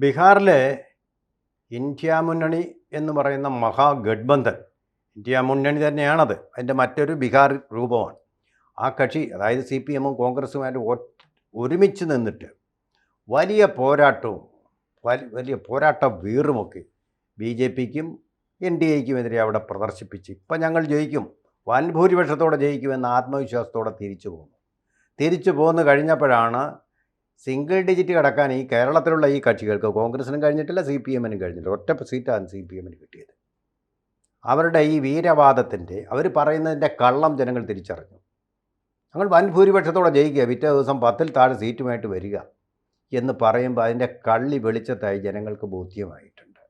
ബീഹാറിലെ ഇന്ത്യ മുന്നണി എന്ന് പറയുന്ന മഹാഗഡ്ബന്ധൻ ഇന്ത്യ മുന്നണി തന്നെയാണത്. അതിന്റെ മറ്റൊരു ബീഹാർ രൂപമാണ്. ആ കക്ഷി അതായത് സി പി എമ്മും കോൺഗ്രസുമായിട്ട് ഒരുമിച്ച് നിന്നിട്ട് വലിയ പോരാട്ടവും വലിയ പോരാട്ട വീറുമൊക്കെ ബി ജെ പിക്കും എൻ ഡി എക്കും എതിരെ അവിടെ പ്രദർശിപ്പിച്ച് ഇപ്പം ഞങ്ങൾ ജയിക്കും. വൻ ഭൂരിപക്ഷത്തോടെ ജയിക്കുമെന്ന ആത്മവിശ്വാസത്തോടെ തിരിച്ചു പോകുന്നു തിരിച്ചു പോന്നു കഴിഞ്ഞപ്പോഴാണ് സിംഗിൾ ഡിജിറ്റ് കടക്കാൻ ഈ കേരളത്തിലുള്ള ഈ കക്ഷികൾക്ക് കോൺഗ്രസിനും കഴിഞ്ഞിട്ടില്ല സി പി എമ്മിനും കഴിഞ്ഞിട്ടില്ല. ഒറ്റ സീറ്റാണ് സി പി എമ്മിന് കിട്ടിയത്. അവരുടെ ഈ വീരവാദത്തിന്റെ അവർ പറയുന്നതിന്റെ കള്ളം ജനങ്ങൾ തിരിച്ചറിഞ്ഞു. ഞങ്ങൾ വൻ ഭൂരിപക്ഷത്തോടെ ജയിക്കുക പിറ്റേ ദിവസം പത്തിൽ താഴെ സീറ്റുമായിട്ട് വരിക എന്ന് പറയുമ്പോൾ അതിന്റെ കള്ളി വെളിച്ചത്തായി ജനങ്ങൾക്ക് ബോധ്യമായിട്ടുണ്ട്.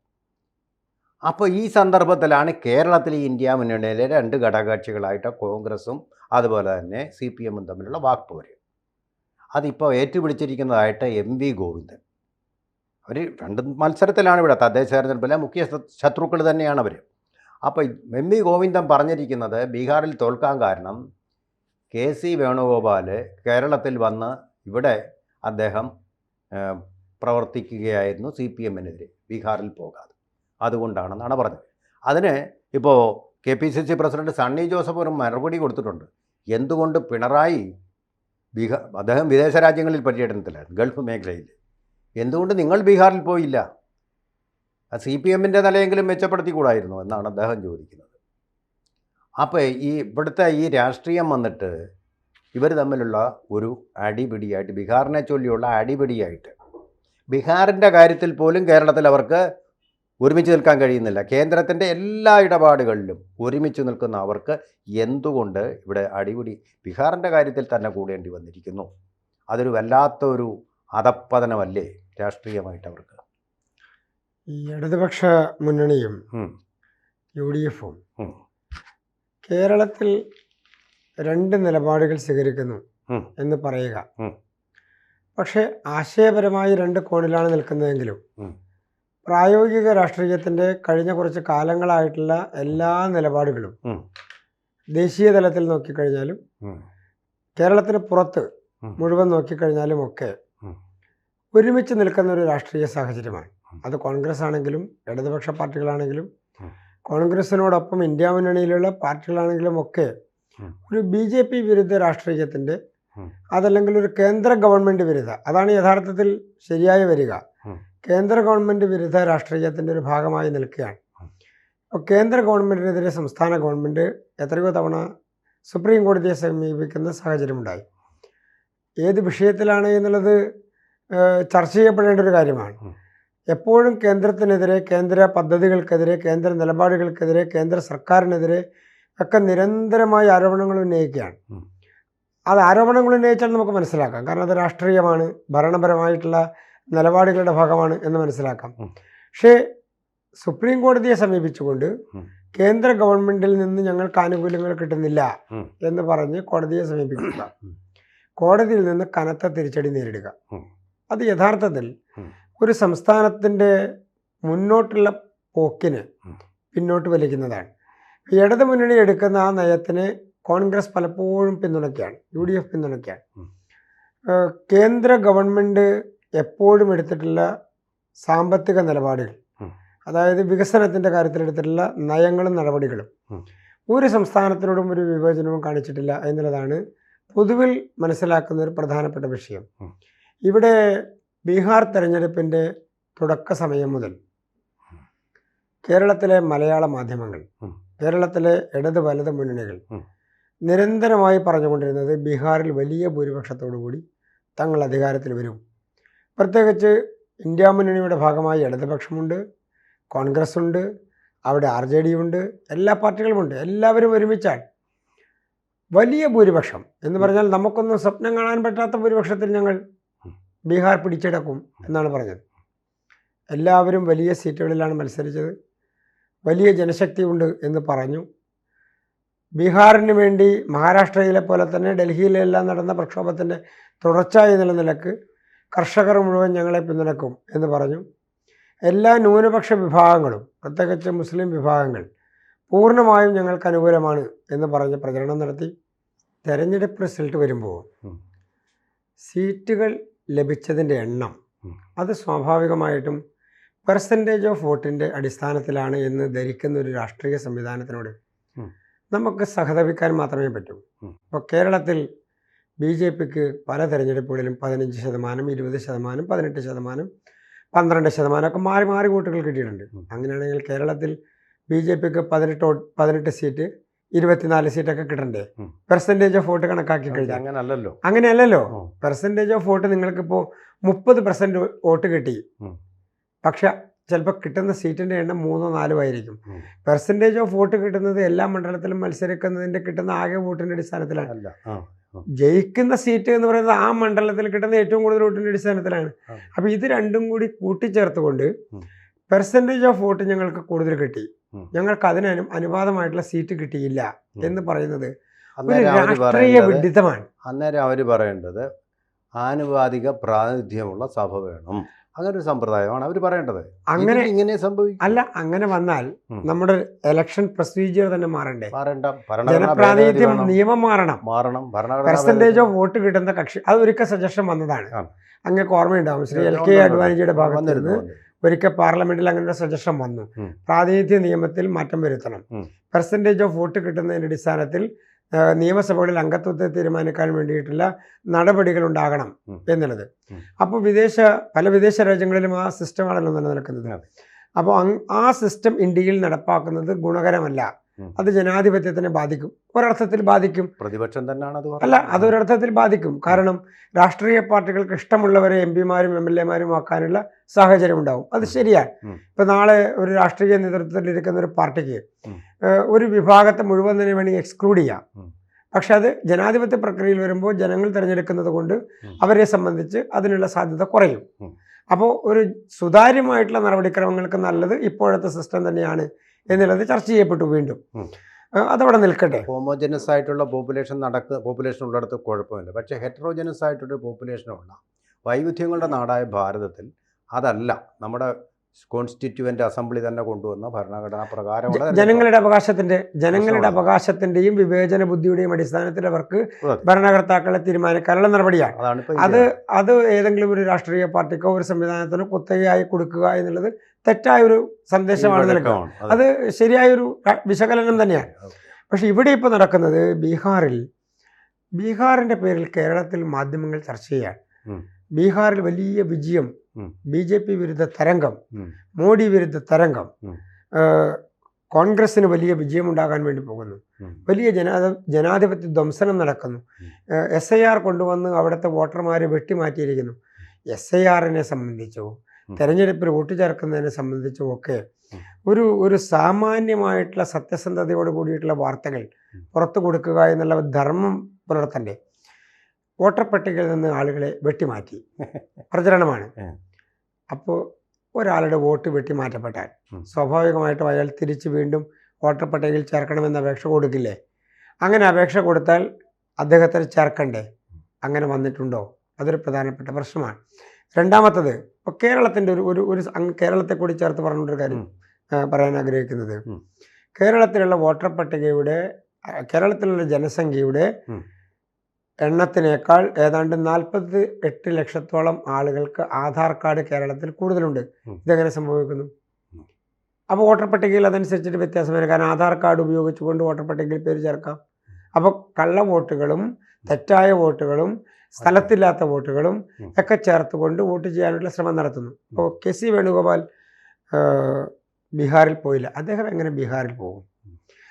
അപ്പോൾ ഈ സന്ദർഭത്തിലാണ് കേരളത്തിലെ ഇന്ത്യ മുന്നണിയിലെ രണ്ട് ഘടകകക്ഷികളായിട്ട് കോൺഗ്രസും അതുപോലെ തന്നെ സി പി എമ്മും തമ്മിലുള്ള വാക്പോര്. അതിപ്പോൾ ഏറ്റുപിടിച്ചിരിക്കുന്നതായിട്ട് എം വി ഗോവിന്ദൻ. അവർ രണ്ട് മത്സരത്തിലാണ് ഇവിടെ തദ്ദേശ തെരഞ്ഞെടുപ്പിലെ മുഖ്യ ശത്രുക്കൾ തന്നെയാണ് അവർ അപ്പോൾ എം വി ഗോവിന്ദൻ പറഞ്ഞിരിക്കുന്നത് ബീഹാറിൽ തോൽക്കാൻ കാരണം കെ സി വേണുഗോപാൽ കേരളത്തിൽ വന്ന് ഇവിടെ അദ്ദേഹം പ്രവർത്തിക്കുകയായിരുന്നു സി പി എമ്മിനെതിരെ ബീഹാറിൽ പോകാതെ. അതുകൊണ്ടാണെന്നാണ് പറഞ്ഞത്. അതിന് ഇപ്പോൾ K P C C president Sunny Joseph ഒരു മറുപടി കൊടുത്തിട്ടുണ്ട്. എന്തുകൊണ്ട് പിണറായി ബീഹാർ അദ്ദേഹം വിദേശ രാജ്യങ്ങളിൽ പര്യടനത്തിലായിരുന്നു ഗൾഫ് മേഖലയിൽ. എന്തുകൊണ്ട് നിങ്ങൾ ബീഹാറിൽ പോയില്ല? ആ സി പി എമ്മിന്റെ നിലയെങ്കിലും മെച്ചപ്പെടുത്തിക്കൂടായിരുന്നു എന്നാണ് അദ്ദേഹം ചോദിക്കുന്നത്. അപ്പോൾ ഈ ഇവിടുത്തെ ഈ രാഷ്ട്രീയം വന്നിട്ട് ഇവർ തമ്മിലുള്ള ഒരു അടിപിടിയായിട്ട് ബീഹാറിനെ ചൊല്ലിയുള്ള അടിപിടിയായിട്ട് ബീഹാറിന്റെ കാര്യത്തിൽ പോലും കേരളത്തിൽ അവർക്ക് ഒരുമിച്ച് നിൽക്കാൻ കഴിയുന്നില്ല. കേന്ദ്രത്തിന്റെ എല്ലാ ഇടപാടുകളിലും ഒരുമിച്ച് നിൽക്കുന്ന അവർക്ക് എന്തുകൊണ്ട് ഇവിടെ അടിപിടി ബീഹാറിന്റെ കാര്യത്തിൽ തന്നെ കൂടേണ്ടി വന്നിരിക്കുന്നു? അതൊരു വല്ലാത്തൊരു അധപ്പതനമല്ലേ രാഷ്ട്രീയമായിട്ട് അവർക്ക്? ഈ ഇടതുപക്ഷ മുന്നണിയും. യു ഡി എഫും കേരളത്തിൽ രണ്ട് നിലപാടുകൾ സ്വീകരിക്കുന്നു എന്ന് പറയുക. പക്ഷേ ആശയപരമായി രണ്ട് കോണിലാണ് നിൽക്കുന്നതെങ്കിലും. പ്രായോഗിക രാഷ്ട്രീയത്തിന്റെ കഴിഞ്ഞ കുറച്ച് കാലങ്ങളായിട്ടുള്ള എല്ലാ നിലപാടുകളും ദേശീയ തലത്തിൽ നോക്കിക്കഴിഞ്ഞാലും. കേരളത്തിന് പുറത്ത്. മുഴുവൻ നോക്കിക്കഴിഞ്ഞാലും ഒക്കെ ഒരുമിച്ച് നിൽക്കുന്ന ഒരു രാഷ്ട്രീയ സാഹചര്യമാണ്. അത് കോൺഗ്രസ് ആണെങ്കിലും ഇടതുപക്ഷ പാർട്ടികളാണെങ്കിലും. കോൺഗ്രസിനോടൊപ്പം ഇന്ത്യ മുന്നണിയിലുള്ള പാർട്ടികളാണെങ്കിലും ഒക്കെ ഒരു ബി ജെ പി വിരുദ്ധ രാഷ്ട്രീയത്തിന്റെ അതല്ലെങ്കിൽ ഒരു കേന്ദ്ര ഗവൺമെന്റ് വിരുദ്ധ അതാണ് യഥാർത്ഥത്തിൽ ശരിയായി വരിക. കേന്ദ്ര ഗവൺമെന്റ് വിരുദ്ധ രാഷ്ട്രീയത്തിന്റെ ഒരു ഭാഗമായി നിൽക്കുകയാണ്. അപ്പോൾ കേന്ദ്ര ഗവൺമെന്റിനെതിരെ സംസ്ഥാന ഗവൺമെന്റ് എത്രയോ തവണ സുപ്രീം കോടതിയെ സമീപിക്കുന്ന സാഹചര്യമുണ്ടായി ഏത് വിഷയത്തിലാണ് എന്നുള്ളത് ചർച്ച ചെയ്യപ്പെടേണ്ട ഒരു കാര്യമാണ്. എപ്പോഴും കേന്ദ്രത്തിനെതിരെ കേന്ദ്ര പദ്ധതികൾക്കെതിരെ കേന്ദ്ര നിലപാടുകൾക്കെതിരെ കേന്ദ്ര സർക്കാരിനെതിരെ ഒക്കെ നിരന്തരമായ ആരോപണങ്ങൾ ഉന്നയിക്കുകയാണ്. അത് ആരോപണങ്ങൾ ഉന്നയിച്ചാൽ നമുക്ക് മനസ്സിലാക്കാം. കാരണം അത് രാഷ്ട്രീയമാണ്. ഭരണപരമായിട്ടുള്ള നിലപാടുകളുടെ ഭാഗമാണ് എന്ന് മനസ്സിലാക്കാം. പക്ഷേ സുപ്രീം കോടതിയെ സമീപിച്ചുകൊണ്ട് കേന്ദ്ര ഗവൺമെന്റിൽ നിന്ന് ഞങ്ങൾക്ക് ആനുകൂല്യങ്ങൾ കിട്ടുന്നില്ല എന്ന് പറഞ്ഞ് കോടതിയെ സമീപിക്കുക. കോടതിയിൽ നിന്ന് കനത്ത തിരിച്ചടി നേരിടുക. അത് യഥാർത്ഥത്തിൽ ഒരു സംസ്ഥാനത്തിന്റെ മുന്നോട്ടുള്ള പോക്കിന് പിന്നോട്ട് വലിക്കുന്നതാണ്. ഇടതു മുന്നണി എടുക്കുന്ന ആ നയത്തിന് കോൺഗ്രസ് പലപ്പോഴും പിന്തുണയ്ക്കുകയാണ് യു ഡി എഫ് പിന്തുണയ്ക്കുകയാണ്. കേന്ദ്ര ഗവൺമെന്റ് എപ്പോഴും എടുത്തിട്ടുള്ള സാമ്പത്തിക നിലപാടുകൾ അതായത് വികസനത്തിന്റെ കാര്യത്തിലെടുത്തിട്ടുള്ള നയങ്ങളും നടപടികളും ഒരു സംസ്ഥാനത്തിനോടും ഒരു വിവേചനവും കാണിച്ചിട്ടില്ല എന്നുള്ളതാണ് പൊതുവിൽ മനസ്സിലാക്കുന്ന ഒരു പ്രധാനപ്പെട്ട വിഷയം. ഇവിടെ ബീഹാർ തെരഞ്ഞെടുപ്പിന്റെ തുടക്ക സമയം മുതൽ കേരളത്തിലെ മലയാള മാധ്യമങ്ങൾ കേരളത്തിലെ ഇടത് വലത് മുന്നണികൾ. നിരന്തരമായി പറഞ്ഞുകൊണ്ടിരുന്നത് ബീഹാറിൽ വലിയ ഭൂരിപക്ഷത്തോടു കൂടി തങ്ങൾ അധികാരത്തിൽ വരും. പ്രത്യേകിച്ച് ഇന്ത്യ മുന്നണിയുടെ ഭാഗമായി ഇടതുപക്ഷമുണ്ട് കോൺഗ്രസ് ഉണ്ട് അവിടെ ആർ ജെ ഡി ഉണ്ട് എല്ലാ പാർട്ടികളുമുണ്ട്. എല്ലാവരും ഒരുമിച്ചാൽ വലിയ ഭൂരിപക്ഷം എന്ന് പറഞ്ഞാൽ നമുക്കൊന്നും സ്വപ്നം കാണാൻ പറ്റാത്ത ഭൂരിപക്ഷത്തിൽ ഞങ്ങൾ ബീഹാർ പിടിച്ചെടുക്കും എന്നാണ് പറഞ്ഞത്. എല്ലാവരും വലിയ സീറ്റുകളിലാണ് മത്സരിച്ചത്. വലിയ ജനശക്തി ഉണ്ട് എന്ന് പറഞ്ഞു. ബീഹാറിന് വേണ്ടി മഹാരാഷ്ട്രയിലെ പോലെ തന്നെ ഡൽഹിയിലെല്ലാം നടന്ന പ്രക്ഷോഭത്തിന്റെ തുടർച്ചയായി എന്നുള്ള നിലയ്ക്ക് കർഷകർ മുഴുവൻ ഞങ്ങളെ പിന്തുണക്കും എന്ന് പറഞ്ഞു. എല്ലാ ന്യൂനപക്ഷ വിഭാഗങ്ങളും പ്രത്യേകിച്ച് മുസ്ലിം വിഭാഗങ്ങൾ പൂർണമായും ഞങ്ങൾക്ക് അനുകൂലമാണ് എന്ന് പറഞ്ഞ് പ്രചരണം നടത്തി. തെരഞ്ഞെടുപ്പ് റിസൾട്ട് വരുമ്പോൾ സീറ്റുകൾ ലഭിച്ചതിന്റെ എണ്ണം അത് സ്വാഭാവികമായിട്ടും പെർസെന്റേജ് ഓഫ് വോട്ടിന്റെ അടിസ്ഥാനത്തിലാണ് എന്ന് ധരിക്കുന്ന ഒരു രാഷ്ട്രീയ സംവിധാനത്തിനോട് നമുക്ക് സഹതപിക്കാൻ മാത്രമേ പറ്റൂ. അപ്പോൾ ഇപ്പോൾ കേരളത്തിൽ ബി ജെ പിക്ക് പല തെരഞ്ഞെടുപ്പുകളിലും പതിനഞ്ച് ശതമാനം ഇരുപത് ശതമാനം പതിനെട്ട് ശതമാനം പന്ത്രണ്ട് ശതമാനമൊക്കെ മാറി മാറി വോട്ടുകൾ കിട്ടിയിട്ടുണ്ട്. അങ്ങനെയാണെങ്കിൽ കേരളത്തിൽ ബി ജെ പിക്ക് പതിനെട്ട് പതിനെട്ട് സീറ്റ് ഇരുപത്തിനാല് സീറ്റൊക്കെ കിട്ടണ്ടേ? പെർസെന്റേജ് ഓഫ് വോട്ട് കണക്കാക്കി കഴിഞ്ഞാൽ. അങ്ങനല്ലല്ലോ. അങ്ങനെയല്ലല്ലോ. പെർസെന്റേജ് ഓഫ് വോട്ട് നിങ്ങൾക്കിപ്പോൾ മുപ്പത് പെർസെന്റ് വോട്ട് കിട്ടി. പക്ഷേ ചിലപ്പോൾ കിട്ടുന്ന സീറ്റിന്റെ എണ്ണം മൂന്നോ നാലോ ആയിരിക്കും. പെർസെന്റേജ് ഓഫ് വോട്ട് കിട്ടുന്നത് എല്ലാ മണ്ഡലത്തിലും മത്സരിക്കുന്നതിന്റെ കിട്ടുന്ന ആകെ വോട്ടിന്റെ അടിസ്ഥാനത്തിലാണ്. ജയിക്കുന്ന സീറ്റ് എന്ന് പറയുന്നത് ആ മണ്ഡലത്തിൽ കിട്ടുന്ന ഏറ്റവും കൂടുതൽ വോട്ടിന്റെ അടിസ്ഥാനത്തിലാണ്. അപ്പോൾ ഇത് രണ്ടും കൂടി കൂട്ടിച്ചേർത്തുകൊണ്ട്. പെർസെന്റേജ് ഓഫ് വോട്ട് ഞങ്ങൾക്ക് കൂടുതൽ കിട്ടി. ഞങ്ങൾക്ക് അതിന് അനു- അനുപാതമായിട്ടുള്ള സീറ്റ് കിട്ടിയില്ല എന്ന് പറയുന്നത് രാഷ്ട്രീയ വിഡിത്തമാണ്. അന്നേരം അവർ പറയേണ്ടത് ആനുപാതിക പ്രാതിനിധ്യമുള്ള സഭ വേണം. അങ്ങനെ ഒരു സമ്പ്രദായമാണ് അവർ പറയേണ്ടത്. അങ്ങനെ ഇങ്ങനെ സംഭവിക്കും. അല്ല അങ്ങനെ വന്നാൽ നമ്മുടെ ഇലക്ഷൻ പ്രൊസീജിയർ തന്നെ മാറണ്ടേ? മാറണ്ട. ജനപ്രാതിനിധ്യം നിയമം മാറണം. മാറണം. പെർസെന്റേജ് പെർസെന്റേജ് ഓഫ് വോട്ട് കിട്ടുന്ന കക്ഷി അത് ഒരിക്കൽ സജഷൻ വന്നതാണ്. അങ്ങനെ അങ്ങക്ക് ഓർമ്മയുണ്ടാവും. ശ്രീ എൽ കെ അഡ്വാനിജിയുടെ ഉണ്ട്. ഭാഗത്ത് വന്നിരുന്നു, നിന്ന് ഒരിക്കൽ പാർലമെന്റിൽ അങ്ങനെ ഒരു സജഷൻ വന്നു. പ്രാതിനിധ്യ നിയമത്തിൽ മാറ്റം വരുത്തണം. പെർസെന്റേജ് പെർസെന്റേജ് ഓഫ് വോട്ട് കിട്ടുന്നതിന്റെ അടിസ്ഥാനത്തിൽ നിയമസഭകളിൽ അംഗത്വത്തെ തീരുമാനിക്കാൻ വേണ്ടിയിട്ടുള്ള നടപടികൾ ഉണ്ടാകണം ഉം. എന്നുള്ളത്. അപ്പോൾ വിദേശ പല വിദേശ രാജ്യങ്ങളിലും ആ സിസ്റ്റമാണല്ലോ നിലനിൽക്കുന്നത്. അപ്പോൾ ആ സിസ്റ്റം ഇന്ത്യയിൽ നടപ്പാക്കുന്നത് ഗുണകരമല്ല. അത് ജനാധിപത്യത്തിനെ ബാധിക്കും. ഒരർത്ഥത്തിൽ ബാധിക്കും. പ്രതിപക്ഷം തന്നെയാണ് അത് അല്ല. അതൊരർത്ഥത്തിൽ ബാധിക്കും. കാരണം രാഷ്ട്രീയ പാർട്ടികൾക്ക് ഇഷ്ടമുള്ളവരെ എം പിമാരും എം എൽ എമാരും ആക്കാനുള്ള സാഹചര്യം ഉണ്ടാവും. അത് ശരിയാ. ശരിയാണ് ഇപ്പൊ നാളെ ഒരു രാഷ്ട്രീയ നേതൃത്വത്തിൽ ഇരിക്കുന്ന ഒരു പാർട്ടിക്ക് ഒരു വിഭാഗത്തെ മുഴുവൻ തന്നെ വേണമെങ്കിൽ എക്സ്ക്ലൂഡ് ചെയ്യാം. പക്ഷെ അത് ജനാധിപത്യ പ്രക്രിയയിൽ വരുമ്പോൾ ജനങ്ങൾ തിരഞ്ഞെടുക്കുന്നത് കൊണ്ട് അവരെ സംബന്ധിച്ച് അതിനുള്ള സാധ്യത കുറയും. അപ്പോൾ ഒരു സുതാര്യമായിട്ടുള്ള നടപടിക്രമങ്ങൾക്ക് നല്ലത് ഇപ്പോഴത്തെ സിസ്റ്റം തന്നെയാണ്. എന്നുള്ളത് ചർച്ച ചെയ്യപ്പെട്ടു വീണ്ടും. അതവിടെ നിൽക്കട്ടെ. ഹോമോജനസ് ആയിട്ടുള്ള പോപ്പുലേഷൻ നടക്കുന്ന പോപ്പുലേഷൻ ഉള്ളിടത്ത് കുഴപ്പമില്ല. പക്ഷേ ഹെറ്ററോജനസ് ആയിട്ടൊരു പോപ്പുലേഷനുള്ള വൈവിധ്യങ്ങളുടെ നാടായ ഭാരതത്തിൽ അതല്ല. നമ്മുടെ കോൺസ്റ്റിറ്റ്യുവന്റ് അസംബ്ലി തന്നെ കൊണ്ടുവന്ന ഭരണഘടനാ പ്രകാരമുള്ള ജനങ്ങളുടെ അവകാശത്തിന്റെ ജനങ്ങളുടെ. അവകാശത്തിന്റെയും വിവേചന ബുദ്ധിയുടെയും അടിസ്ഥാനത്തിൽ അവർക്ക് ഭരണകർത്താക്കളെ തീരുമാനിക്കാനുള്ള നടപടിയാണ്. അത് അത് ഏതെങ്കിലും ഒരു രാഷ്ട്രീയ പാർട്ടിക്കോ ഒരു സംവിധാനത്തിനോ കുത്തകയായി കൊടുക്കുക എന്നുള്ളത് തെറ്റായ ഒരു സന്ദേശമാണ് അത്. ശരിയായൊരു വിശകലനം തന്നെയാണ്. പക്ഷെ ഇവിടെ ഇപ്പോൾ നടക്കുന്നത് ബീഹാറിൽ ബീഹാറിന്റെ പേരിൽ കേരളത്തിൽ മാധ്യമങ്ങൾ ചർച്ച ചെയ്യാൻ. ബീഹാറിൽ വലിയ വിജയം. ബി ജെ പി വിരുദ്ധ തരംഗം മോഡി വിരുദ്ധ തരംഗം കോൺഗ്രസ്സിന് വലിയ വിജയമുണ്ടാകാൻ വേണ്ടി പോകുന്നു. വലിയ ജനാധ ജനാധിപത്യ ധ്വംസനം നടക്കുന്നു. എസ് ഐ ആർ കൊണ്ടുവന്ന് അവിടുത്തെ വോട്ടർമാരെ വെട്ടിമാറ്റിയിരിക്കുന്നു. എസ് ഐ ആറിനെ സംബന്ധിച്ചോ. തെരഞ്ഞെടുപ്പിൽ വോട്ട് ചേർക്കുന്നതിനെ സംബന്ധിച്ചോ ഒക്കെ ഒരു ഒരു സാമാന്യമായിട്ടുള്ള സത്യസന്ധതയോട് കൂടിയിട്ടുള്ള വാർത്തകൾ പുറത്തു കൊടുക്കുക എന്നുള്ള ധർമ്മം പുലർത്തണ്ടേ? വോട്ടർ പട്ടികയിൽ നിന്ന് ആളുകളെ വെട്ടിമാറ്റി. പ്രചരണമാണ്. അപ്പോൾ ഒരാളുടെ വോട്ട് വെട്ടിമാറ്റപ്പെട്ടാൽ. സ്വാഭാവികമായിട്ടും അയാൾ തിരിച്ച് വീണ്ടും വോട്ടർ പട്ടികയിൽ ചേർക്കണമെന്ന് അപേക്ഷ കൊടുക്കില്ലേ? അങ്ങനെ അപേക്ഷ കൊടുത്താൽ അദ്ദേഹത്തെ ചേർക്കണ്ടേ? അങ്ങനെ വന്നിട്ടുണ്ടോ? അതൊരു പ്രധാനപ്പെട്ട പ്രശ്നമാണ്. രണ്ടാമത്തത് ഇപ്പോൾ കേരളത്തിന്റെ ഒരു ഒരു ഒരു കേരളത്തെ കൂടി ചേർത്ത് പറഞ്ഞൊരു കാര്യം പറയാൻ ആഗ്രഹിക്കുന്നത്. കേരളത്തിലുള്ള വോട്ടർ പട്ടികയുടെ കേരളത്തിലുള്ള ജനസംഖ്യയുടെ. എണ്ണത്തിനേക്കാൾ ഏതാണ്ട് നാൽപ്പത്തി എട്ട് ലക്ഷത്തോളം ആളുകൾക്ക് ആധാർ കാർഡ് കേരളത്തിൽ കൂടുതലുണ്ട്. ഇതെങ്ങനെ സംഭവിക്കുന്നു. അപ്പോൾ വോട്ടർ പട്ടികയിൽ അതനുസരിച്ചിട്ട് വ്യത്യാസം വരും. കാരണം ആധാർ കാർഡ് ഉപയോഗിച്ചുകൊണ്ട് വോട്ടർ പട്ടികയിൽ പേര് ചേർക്കാം. അപ്പോൾ കള്ള വോട്ടുകളും തെറ്റായ വോട്ടുകളും സ്ഥലത്തില്ലാത്ത വോട്ടുകളും ഒക്കെ ചേർത്തുകൊണ്ട് വോട്ട് ചെയ്യാനുള്ള ശ്രമം നടത്തുന്നു. അപ്പോൾ കെ സി വേണുഗോപാൽ ബീഹാറിൽ പോയില്ല. അദ്ദേഹം എങ്ങനെ ബീഹാറിൽ പോകും?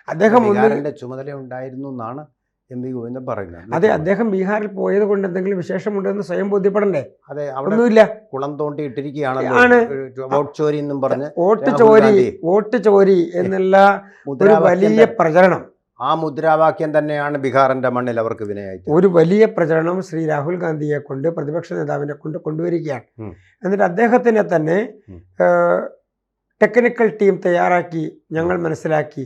അദ്ദേഹം ചുമതല ഉണ്ടായിരുന്നു എന്നാണ് എം വി ഗോവിന്ദൻ പറയുന്നത് അതെ അദ്ദേഹം ബീഹാറിൽ പോയത് കൊണ്ട് എന്തെങ്കിലും വിശേഷമുണ്ടെന്ന് സ്വയം ബോധ്യപ്പെടണ്ടേ? അതെ അവിടെ ഒന്നുമില്ല. കുളം തോണ്ടി ഇട്ടിരിക്കുകയാണ്. വോട്ട് ചോരി എന്നും പറഞ്ഞ് വോട്ട് ചോരി വോട്ട് ചോരി എന്നുള്ള ഒരു വലിയ പ്രചരണം. ആ മുദ്രാവാക്യം തന്നെയാണ് ബീഹാറിന്റെ മണ്ണിൽ അവർക്ക് വിനയായി ഒരു വലിയ പ്രചരണം ശ്രീ രാഹുൽ ഗാന്ധിയെ കൊണ്ട് പ്രതിപക്ഷ നേതാവിനെ കൊണ്ട് കൊണ്ടുവരികയാണ്. എന്നിട്ട് അദ്ദേഹത്തിനെ തന്നെ ടെക്നിക്കൽ ടീം തയ്യാറാക്കി ഞങ്ങൾ മനസ്സിലാക്കി.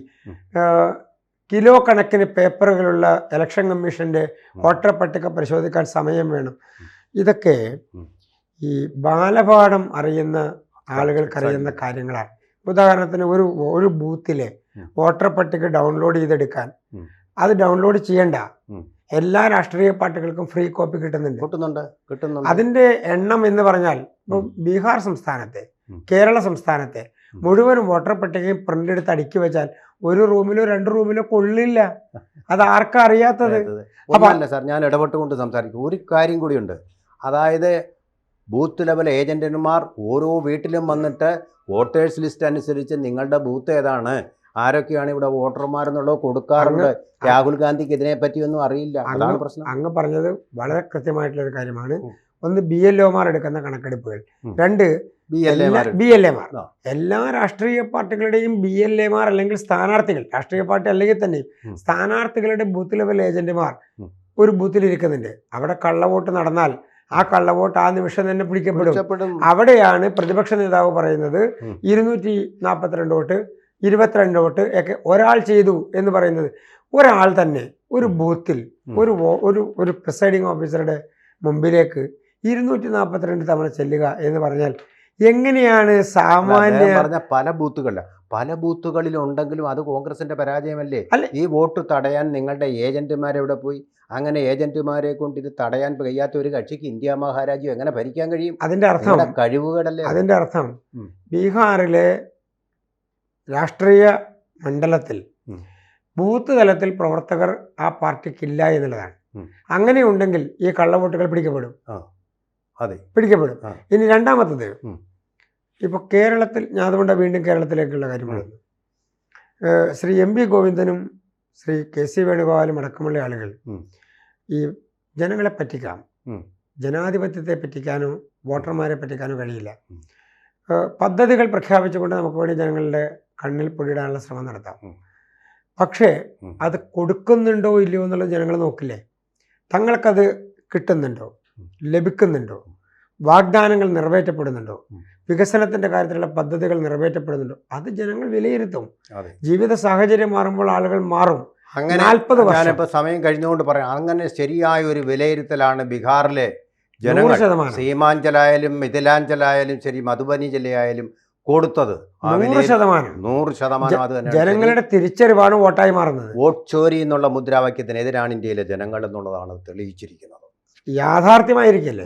കിലോ കണക്കിന് പേപ്പറുകളുള്ള ഇലക്ഷൻ കമ്മീഷന്റെ വോട്ടർ പട്ടിക പരിശോധിക്കാൻ സമയം വേണം. ഇതൊക്കെ ഈ ബാലപാഠം അറിയുന്ന ആളുകൾക്ക് അറിയുന്ന കാര്യങ്ങളാണ്. ഉദാഹരണത്തിന് ഒരു ഒരു ബൂത്തിലെ വോട്ടർ പട്ടിക ഡൗൺലോഡ് ചെയ്തെടുക്കാൻ അത് ഡൗൺലോഡ് ചെയ്യണ്ട. എല്ലാ രാഷ്ട്രീയ പാർട്ടികൾക്കും ഫ്രീ കോപ്പി കിട്ടുന്നുണ്ട്. കിട്ടുന്നുണ്ട് കിട്ടുന്നുണ്ട്. അതിന്റെ എണ്ണം എന്ന് പറഞ്ഞാൽ ബീഹാർ സംസ്ഥാനത്തെ കേരള സംസ്ഥാനത്തെ. മുഴുവൻ വോട്ടർ പട്ടികയും പ്രിന്റ് എടുത്ത് അടുക്കി വെച്ചാൽ ഒരു റൂമിലോ രണ്ട് റൂമിലോ കൊള്ളില്ല. അത് ആർക്കും അറിയാത്തത്? അല്ല സാർ ഞാൻ ഇടപെട്ടുകൊണ്ട് സംസാരിക്കും. ഒരു കാര്യം കൂടിയുണ്ട്. അതായത് ബൂത്ത് ലെവൽ ഏജന്റുമാർ ഓരോ വീട്ടിലും വന്നിട്ട് വോട്ടേഴ്സ് ലിസ്റ്റ് അനുസരിച്ച് നിങ്ങളുടെ ബൂത്ത് ഏതാണ്? ആരൊക്കെയാണ് ഇവിടെ വോട്ടർമാരെന്നുള്ളത് കൊടുക്കാറുണ്ട്? രാഹുൽ ഗാന്ധിക്ക് ഇതിനെ പറ്റിയൊന്നും അറിയില്ല. അതാണ് പ്രശ്നം. അങ്ങ് പറഞ്ഞത് വളരെ കൃത്യമായിട്ടുള്ള ഒരു കാര്യമാണ് ഒന്ന് ബി എൽ ഒമാർ എടുക്കുന്ന കണക്കെടുപ്പുകൾ. രണ്ട് ബി എൽ എമാർ. എല്ലാ രാഷ്ട്രീയ പാർട്ടികളുടെയും ബി എൽ എമാർ അല്ലെങ്കിൽ സ്ഥാനാർത്ഥികൾ രാഷ്ട്രീയ പാർട്ടി അല്ലെങ്കിൽ തന്നെ സ്ഥാനാർത്ഥികളുടെ ബൂത്ത് ലെവൽ ഏജന്റുമാർ ഒരു ബൂത്തിൽ ഇരിക്കുന്നുണ്ട്. അവിടെ കള്ളവോട്ട് നടന്നാൽ ആ കള്ളവോട്ട് ആ നിമിഷം തന്നെ പിടിക്കപ്പെടും. അവിടെയാണ് പ്രതിപക്ഷ നേതാവ് പറയുന്നത്. ഇരുന്നൂറ്റി നാൽപ്പത്തിരണ്ട് വോട്ട് ഇരുപത്തിരണ്ട് വോട്ട് ഒക്കെ ഒരാൾ ചെയ്തു എന്ന് പറയുന്നത്. ഒരാൾ തന്നെ ഒരു ബൂത്തിൽ ഒരു ഒരു ഒരു പ്രിസൈഡിങ് ഓഫീസറുടെ മുമ്പിലേക്ക് ഇരുന്നൂറ്റി നാൽപ്പത്തിരണ്ട് തവണ ചെല്ലുക എന്ന് പറഞ്ഞാൽ എങ്ങനെയാണ് സാമാന്യ പറഞ്ഞ പല ബൂത്തുകളിലും. പല ബൂത്തുകളിലും ഉണ്ടെങ്കിലും അത് കോൺഗ്രസിന്റെ പരാജയമല്ലേ? അല്ല. ഈ വോട്ട് തടയാൻ നിങ്ങളുടെ ഏജന്റുമാരെവിടെ പോയി? അങ്ങനെ ഏജന്റുമാരെ കൊണ്ട് ഇത് തടയാൻ കഴിയാത്ത ഒരു കക്ഷിക്ക് ഇന്ത്യ മഹാരാജ്യം എങ്ങനെ ഭരിക്കാൻ കഴിയും? അതിന്റെ അർത്ഥം കഴിവുകളല്ലേ? അതിന്റെ അർത്ഥം. ബീഹാറിലെ രാഷ്ട്രീയ മണ്ഡലത്തിൽ. ബൂത്ത് തലത്തിൽ പ്രവർത്തകർ ആ പാർട്ടിക്കില്ല എന്നുള്ളതാണ്. അങ്ങനെയുണ്ടെങ്കിൽ അങ്ങനെ ഉണ്ടെങ്കിൽ ഈ കള്ളവോട്ടുകൾ പിടിക്കപ്പെടും. അതെ. പിടിക്കപ്പെടും. ഇനി രണ്ടാമത്തത് ഇപ്പോൾ ഇപ്പൊ കേരളത്തിൽ ഞാൻ അതുകൊണ്ട് വീണ്ടും കേരളത്തിലേക്കുള്ള കാര്യമാണ് ശ്രീ എം പി ഗോവിന്ദനും ശ്രീ കെ സി വേണുഗോപാലും അടക്കമുള്ള ആളുകൾ ഈ ജനങ്ങളെ പറ്റിക്കാം. ജനാധിപത്യത്തെ പറ്റിക്കാനോ വോട്ടർമാരെ പറ്റിക്കാനോ കഴിയില്ല. പദ്ധതികൾ പ്രഖ്യാപിച്ചുകൊണ്ട് നമുക്ക് വേണ്ടി ജനങ്ങളുടെ കണ്ണിൽ പൊടിയിടാനുള്ള ശ്രമം നടത്താം. പക്ഷേ അത് കൊടുക്കുന്നുണ്ടോ ഇല്ലയോ എന്നുള്ളത് ജനങ്ങൾ നോക്കില്ലേ? തങ്ങൾക്കത് കിട്ടുന്നുണ്ടോ? ലഭിക്കുന്നുണ്ടോ? വാഗ്ദാനങ്ങൾ നിറവേറ്റപ്പെടുന്നുണ്ടോ? വികസനത്തിന്റെ വികസനത്തിന്റെ കാര്യത്തിലുള്ള പദ്ധതികൾ നിറവേറ്റപ്പെടുന്നുണ്ടോ? അത് ജനങ്ങൾ വിലയിരുത്തും. ജീവിത സാഹചര്യം മാറുമ്പോൾ ആളുകൾ മാറും. അങ്ങനെ നാൽപ്പത് വർഷം. ഞാനിപ്പോ സമയം കഴിഞ്ഞുകൊണ്ട് പറയാം. അങ്ങനെ ശരിയായ ഒരു വിലയിരുത്തലാണ് ബീഹാറിലെ ജനങ്ങൾ. സീമാഞ്ചലായാലും മിഥിലാഞ്ചലായാലും ശരി മധുബനി ജില്ലയായാലും കൊടുത്തത്. നൂറ് ശതമാനം. നൂറ് ശതമാനം അത് തന്നെ ജനങ്ങളുടെ തിരിച്ചറിവാണ് വോട്ടായി മാറുന്നത്. വോട്ട് ചോരി എന്നുള്ള മുദ്രാവാക്യത്തിനെതിരാണ് ഇന്ത്യയിലെ ജനങ്ങൾ എന്നുള്ളതാണ് തെളിയിച്ചിരിക്കുന്നത്. യാഥാർത്ഥ്യമായിരിക്കില്ലേ.